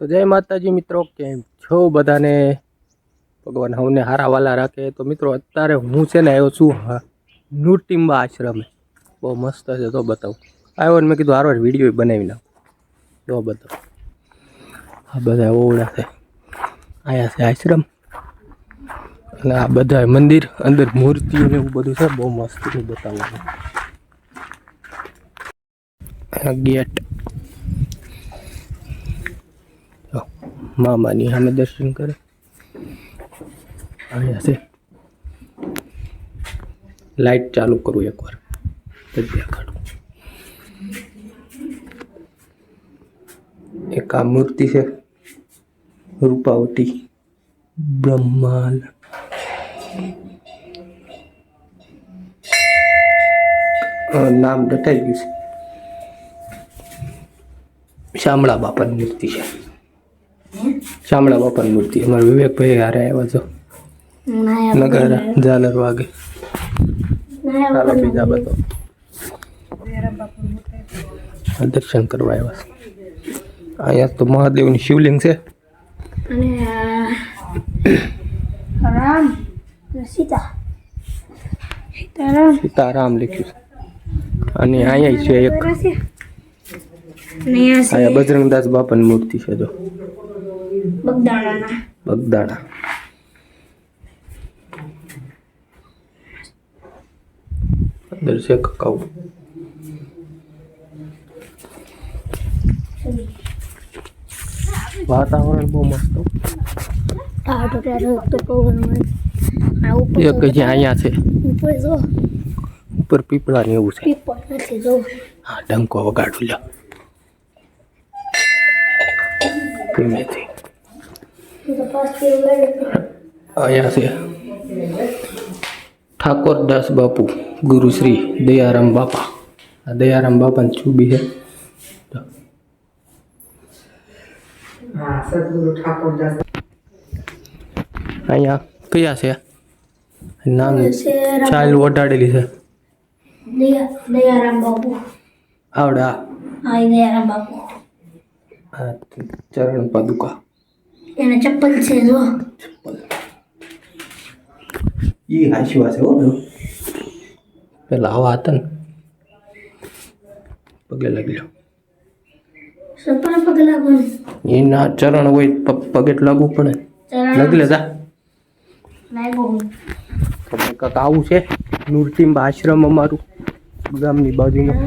તો જય માતાજી મિત્રો કેમ છો બધાને? ભગવાન હમને હારા વાલા રાખે. તો મિત્રો અત્યારે હું છે ને આવ્યો છું હા, નૂરટિંબા આશ્રમે. બહુ મસ્ત છે તો બતાવું. આવ્યો ને મેં કીધું હારો વીડિયો બનાવી નાખું. તો બતાવું. આ બધા ઓવડા છે. અહીંયા છે આશ્રમ. અને આ બધા મંદિર અંદર મૂર્તિઓ ને એવું બધું છે. બહુ મસ્ત બતાવવાનું બતાવું. ગેટ મામાની સામે દર્શન કરે અહીંયા છે લાઈટ ચાલુ કરું એકવાર તો દેખાડું એક આ મૂર્તિ છે રૂપાવટી બ્રહ્માંડ અ, નામ ડટાઈ ગયું છે શામળા બાપાની મૂર્તિ છે શામળા બાપાની મૂર્તિ. અમારા વિવેકભાઈ હારે આવ્યા છો નગર ઝાલર વાગે. ચાલો બીજા બધો. દર્શન કરવા આવ્યા છે. અહીંયા તો મહાદેવની શિવલિંગ છે. રામ. સીતા. સીતારામ. સીતારામ લખ્યું છે. અને અહીંયા છે એક અહીંયા બજરંગદાસ બાપાની મૂર્તિ છે જો. બગદાણાના બગદાણા અંદર છે કકાઉ વાતાવરણ બહુ મસ્ત હો. આ તો ત્યારે તો પવન હોય આ ઉપર એક જે અહીંયા છે ઉપર જો ઉપર પીપળા ને એવું છે પીપળ નથી જો હા ડંકો વગાડું લ્યો ધીમેથી હું તો પાસ કેવું લાગે અહીંયા છે ઠાકોરદાસ બાપુ ગુરુશ્રી દયારામ બાપા આ દયારામ બાપાની છૂબી છે અહીંયા કયા છે? નામ ચાઇલ ચાલ ઓઢાડેલી છે. દયા દયારામ બાપુ. આવડે હા. દયારામ બાપુ. ચરણ પાદુકા. એને ચપ્પલ છે જો. ઈ હાશવા છે હો જો પેલા આવા હતા ને પગે લાગી લો સપના પગ લાગવાનું એના ચરણ હોય પ- પગે લાગવું પડે. ચરણ. લાગી લેતા તમને કાંક આવું છે નૂરટિંબા આશ્રમ અમારું ગામની બાજુમાં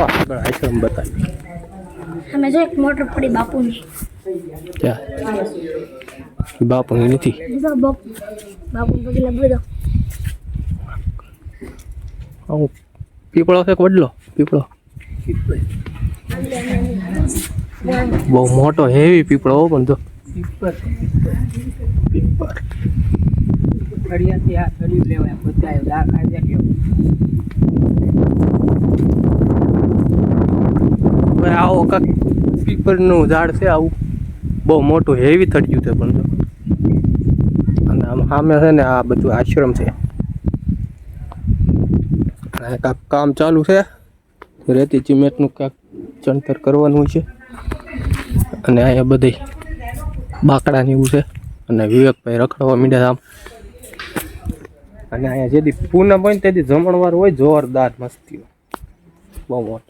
આગળ આશ્રમ બતાવી. અમે જો એક મોટર પડી બાપુની. બાપુની નથી? બાપુ બાપુ પગે આવું પીપળો છે વડલો પીપળો? બહુ મોટો હેવી પીપળો હો પણ જો. પીપર ફળિયાથી આ ફળિયું લેવાય બધા દા ખાઈ જાય હવે આવો કાંક પીપળનું ઝાડ છે આવું. બહુ મોટું હેવી થડ્યું છે પણ અને આમ સામે છે ને આ બધું આશ્રમ છે. કાંક કામ ચાલુ છે. રેતી સિમેન્ટનું કાંક ચણતર કરવાનું છે. અને અહીંયા બધી બાકડા ને એવું છે. અને વિવેકભાઈ રખડવા મીડ્યા આમ. અને અહીંયા જેથી પૂનમ હોય ને તેથી જમણવાર હોય જોરદાર મસ્તી બહુ મોટો.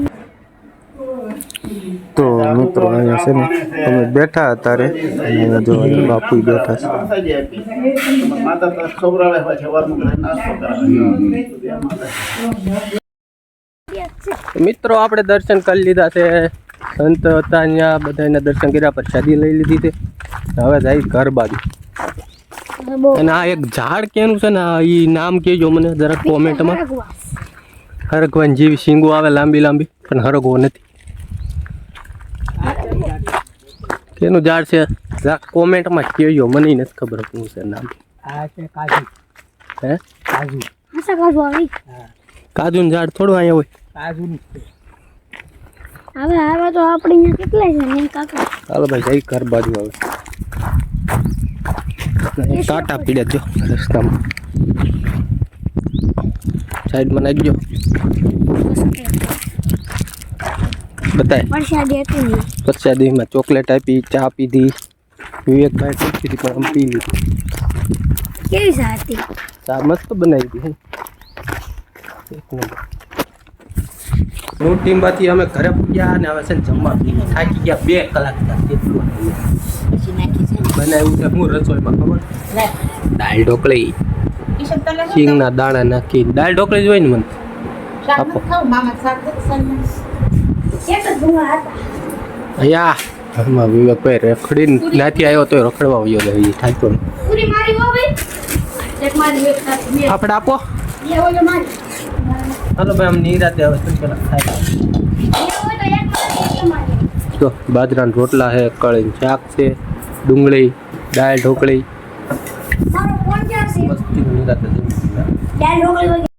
મિત્રો અહીંયા છે ને, અમે બેઠા અત્યારે અહીંયા જો બાપુ બેઠા છે. મિત્રો, આપણે દર્શન કરી લીધા છે. સંત હતા અહીંયા બધાને દર્શન કર્યા, પ્રસાદી લઈ લીધી છે. હવે જાય ઘર બાજુ. અને આ એક ઝાડ કેનું છે ને એ નામ કહેજો મને, જરાક કોમેન્ટમાં હરગવાન જેવી શીંગો આવે લાંબી લાંબી, પણ હરગવો નથી. કેનું ઝાડ છે જરાક કોમેન્ટમાં કહેજો મને નથી ખબર શું છે નામ આ છે કાજુ હે કાજુ આશા કાઢવા આવી હા કાજુનું ઝાડ થોડું અહીંયા હોય કાજુનું જ છે હવે હવે તો આપણે અહીંયા કેટલા છે નહીં કાકા ચાલો ભાઈ જઈ ઘર બાજુ હવે અહીં કાંટા પીડે જો રસ્તામાં સાઈડમાં નાખજો બતાય વરસાદ હતું નહીં પ્રસાદીમાં ચોકલેટ આપી ચા પીધી વિવેકભાઈ પૂછી હતી પણ આમ પી લીધી કેવી સા હતી ચા મસ્ત બનાવી હતી એક નંબર હું ટીમમાંથી અમે ઘરે પૂગ્યા અને હવે છે ને જમવા પી થાકી ગયા બે કલાક થયા. કેટલું બનાવ્યું છે હું રસોઈમાં ખબર દાળ ઢોકળી સિંગના દાણા નાખી દાળ ઢોકળી જ હોય ને મને આપો એક જ ભૂંગળા હતા અહીંયા ઘરમાં વિવેકભાઈ રખડીને નાથી આવ્યો તો રખડવા આવ્યો જાય થાક્યો નહીં. પૂરી મારી હો ભાઈ એક મારી એક તારી બે આપણે આપો બે હોય મારી હાલો ભાઈ આમ નિરાતે હવે શું પેલા ખાય બે હોય તો એક મારી એક મારી જો બાજરાના રોટલા છે કળીનું શાક છે ડુંગળી દાળ ઢોકળી મારો ફોન ક્યાં છે મસ્તી નિરાતે જમી. દાળ ઢોકળી વગેરે